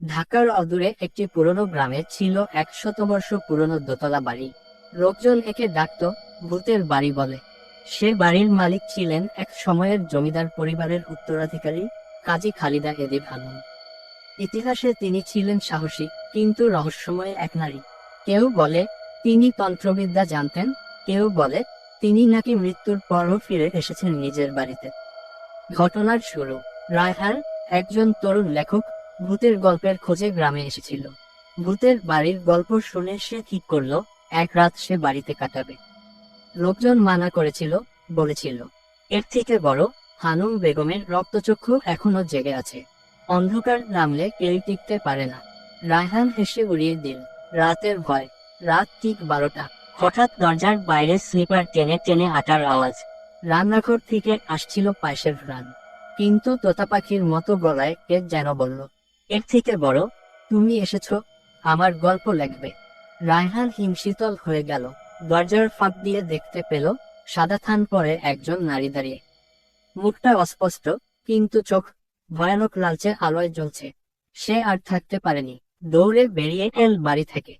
ঢাকার অদূরে একটি পুরনো গ্রামে ছিল এক শতবর্ষ পুরনো দোতলা বাড়ি। লোকজন একে ডাকত, ভূতের বাড়ি বলে। সে বাড়ির মালিক ছিলেন এক সময়ের জমিদার পরিবারের উত্তরাধিকারী কাজী খালিদা এদিব খানম ইতিহাসে তিনি ছিলেন সাহসী, কিন্তু রহস্যময় এক নারী। কেউ বলে, তিনি তন্ত্রবিদ্যা জানতেন কেউ বলে, তিনি নাকি মৃত্যুর পরও ফিরে এসেছেন নিজের বাড়িতে ঘটনার শুরু। রায়হান একজন তরুণ লেখক ভূতের গল্পের খোঁজে গ্রামে এসেছিল। ভূতের বাড়ির গল্প শুনে সে ঠিক করল? এক রাত সে বাড়িতে কাটাবে। লোকজন মানা করেছিল, বলেছিল, এর থেকে বড় হানুম বেগমের রক্তচক্ষু এখনও জেগে আছে। অন্ধকার নামলে কেউ টিকতে পারে না। রায়হান হেসে উড়িয়ে দিল, রাতের ভয়, রাত ঠিক বারোটা। হঠাৎ দরজার বাইরে স্লিপার টেনে টেনে আটার আওয়াজ। রান্নাঘর থেকে আসছিল পায়েসের ঘ্রাণ কিন্তু তোতা পাখির মতো গলায় কে যেন বলল এর থেকে বড়, তুমি এসেছ, আমার গল্প লাগবে রায়হান হিমশীতল হয়ে গেল। দরজার ফাঁক দিয়ে দেখতে পেল, সাদা থান পরে একজন নারী দাঁড়িয়ে। মুখটা অস্পষ্ট, কিন্তু চোখ ভয়ানক লালচে আলোয় জ্বলছে। সে আর থাকতে পারেনি। দৌড়ে বেরিয়ে এল বাড়ি থেকে।